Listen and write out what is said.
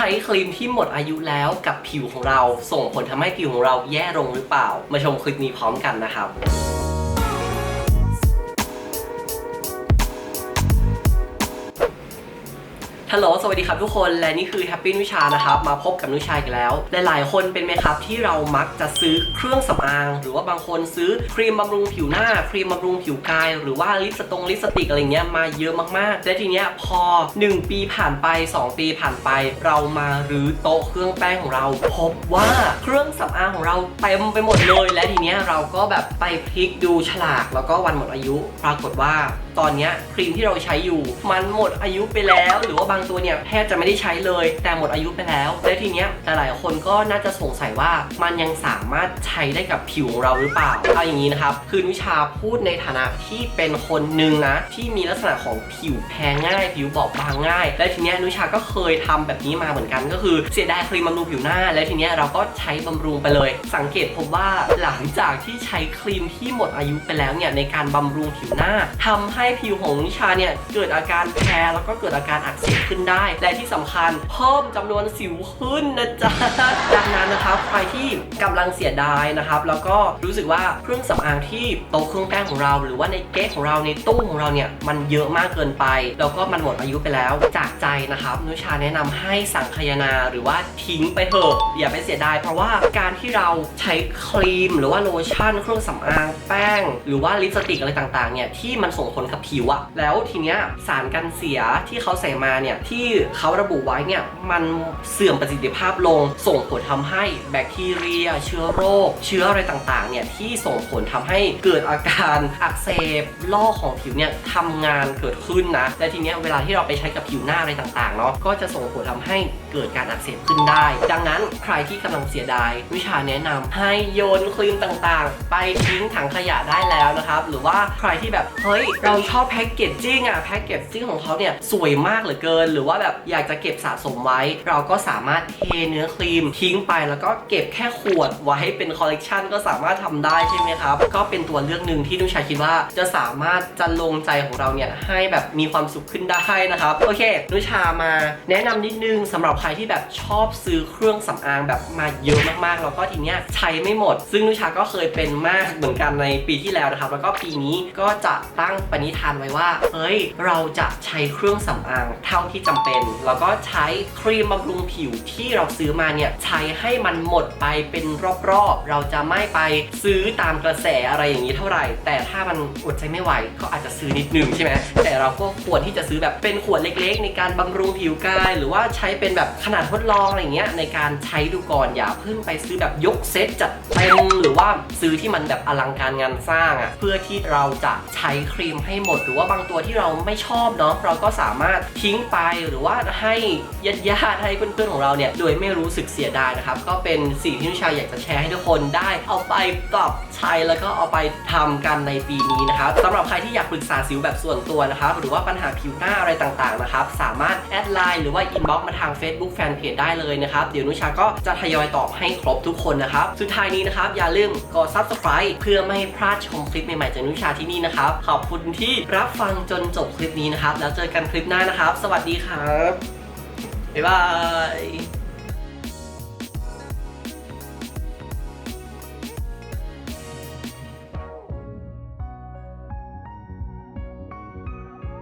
ช้ครีมที่หมดอายุแล้วกับผิวของเรา ส่งผลทำให้ผิวของเราแย่ลงหรือเปล่า มาชมคลิปนี้พร้อมกันนะครับ ฮัลโหล สวัสดีครับทุกคน และนี่คือแฮปปี้นุชานะครับ มาพบกับนุชาอีกแล้ว หลายๆ คนเป็นไหมครับที่เรามักจะซื้อเครื่องสำอาง หรือว่าบางคนซื้อครีมบำรุงผิวหน้า ครีมบำรุงผิวกาย หรือว่าลิปสตงลิปสติกอะไรเงี้ยมาเยอะมากๆ และทีเนี้ยพอ 1 ปีผ่านไป 2 ปีผ่านไป เรามารื้อโต๊ะเครื่องแป้งของเรา พบว่าเครื่องสำอางของเราเต็มไปหมดเลย และทีเนี้ยเราก็แบบไปพลิกดูฉลาก แล้วก็วันหมดอายุ ปรากฏว่าตอนนี้ครีมที่เราใช้อยู่มันหมดอายุไปแล้ว หรือว่าบางตัวเนี่ยแทบจะไม่ได้ใช้เลย แต่หมดอายุไปแล้ว และทีเนี้ยหลายๆคนก็น่าจะสงสัยว่ามันยังสามารถใช้ได้กับผิวของเราหรือเปล่าเอาอย่างนี้นะครับคือนุชาพูดในฐานะที่เป็นคนหนึ่งนะที่มีลักษณะของผิวแพ้ง่าย ผิวบอบบางง่าย และทีเนี้ยนุชาก็เคยทำแบบนี้มาเหมือนกัน ก็คือเสียดายครีมบำรุงผิวหน้า และทีเนี้ยเราก็ใช้บำรุงไปเลย สังเกตพบว่าหลังจากที่ใช้ครีมที่หมดอายุไปแล้วเนี่ยในการบำรุงผิวหน้าทำใให้ผิวของนิชาเนี่ยเกิดอาการแพ้แล้วก็เกิดอาการอักเสบขึ้นได้ และที่สำคัญเพิ่มจำนวนสิวขึ้นนะจ๊ะดังนั้นนะครับใครที่กำลังเสียดายนะครับแล้วก็รู้สึกว่าเครื่องสำอางที่โต๊ะเครื่องแป้งของเรา หรือว่าในเก๊ะของเราในตู้ของเราเนี่ยมันเยอะมากเกินไป แล้วก็มันหมดอายุไปแล้ว จากใจนะครับนุชาแนะนำให้สังคายนาหรือว่าทิ้งไปเถอะอย่าไปเสียดาย เพราะว่าการที่เราใช้ครีม หรือว่าโลชั่นเครื่องสำอางแป้ง หรือว่าลิปสติกอะไรต่างๆเนี่ยที่มันส่งผลกับผิวอะแล้วทีเนี้ยสารกันเสียที่เขาใส่มาเนี่ยที่เขาระบุไว้เนี่ยมันเสื่อมประสิทธิภาพลง ส่งผลทำให้แบคทีเรีย เชื้อโรค เชื้ออะไรต่างๆเนี่ยที่ส่งผลทำให้เกิดอาการอักเสบลอกของผิวเนี่ยทำงานเกิดขึ้นนะและทีเนี้ยเวลาที่เราไปใช้กับผิวหน้าอะไรต่างๆเนาะก็จะส่งผลทำให้เกิดการอักเสบขึ้นได้ ดังนั้นใครที่กำลังเสียดาย วิชาแนะนำให้โยนครีมต่างๆ ไปทิ้งถังขยะได้แล้วนะครับ หรือว่าใครที่แบบเฮ้ยเราชอบแพ็กเกจจิ้งอะแพ็กเกจจิ้งของเขาเนี่ยสวยมากเหลือเกิน หรือว่าแบบอยากจะเก็บสะสมไว้ เราก็สามารถเทเนื้อครีมทิ้งไปแล้วก็เก็บแค่ขวดไว้เป็นคอลเลกชันก็สามารถทำได้ใช่ไหมครับ ก็เป็นตัวเลือกหนึ่งที่นุชาคิดว่าจะสามารถจะลงใจของเราเนี่ยให้แบบมีความสุขขึ้นได้นะครับ โอเค นุชามาแนะนำนิดนึงสำหรับใครที่แบบชอบซื้อเครื่องสำอางแบบมาเยอะมากๆ แล้วก็ทีเนี้ยใช้ไม่หมด ซึ่งนุชาก็เคยเป็นมากเหมือนกันในปีที่แล้วนะครับ แล้วก็ปีนี้ก็จะตั้งปณิธานไว้ว่า เฮ้ย เราจะใช้เครื่องสำอางเท่าที่จำเป็น แล้วก็ใช้ครีมบำรุงผิวที่เราซื้อมาเนี่ยใช้ให้มันหมดไปเป็นรอบๆ เราจะไม่ไปซื้อตามกระแสอะไรอย่างนี้เท่าไหร่ แต่ถ้ามันอดใจไม่ไหวก็อาจจะซื้อนิดนึงใช่ไหมแต่เราก็ควรที่จะซื้อแบบเป็นขวดเล็กๆ ในการบำรุงผิวกาย หรือว่าใช้เป็นแบบขนาดทดลองอะไรเงี้ยในการใช้ดูก่อนอย่าเพิ่งไปซื้อแบบยกเซตจัดเต็ม ว่าซื้อที่มันแบบอลังการงานสร้างอะ่ะเพื่อที่เราจะใช้ครีมให้หมด หรือว่าบางตัวที่เราไม่ชอบเนาะเราก็สามารถทิ้งไปหรือว่าให้ญาติญาติให้เพื่อนๆของเราเนี่ยโดยไม่รู้สึกเสียดายนะครับก็เป็นสิ่งที่นุชาอยากจะแชร์ให้ทุกคนได้ เอาไปปรับใช้แล้วก็เอาไปทำกันในปีนี้นะครับสำหรับใครที่อยากปรึกษาสิวแบบส่วนตัวนะครับหรือว่าปัญหาผิวหน้าอะไรต่างๆนะครับสามารถแอดไลน์หรือว่าอินบ็อกมาทาง Facebook Fanpage ได้เลยนะครับเดี๋ยวนุชาก็จะทยอยตอบให้ครบทุกคนนะครับสุดท้ายนี้นะครับอย่าลืมกด Subscribe เพื่อไม่ให้พลาดชมคลิปใหม่ๆจากนุชาที่นี่นะครับ ขอบคุณที่รับฟังจนจบคลิปนี้นะครับ แล้วเจอกันคลิปหน้านะครับ สวัสดีครับบ๊ายบาย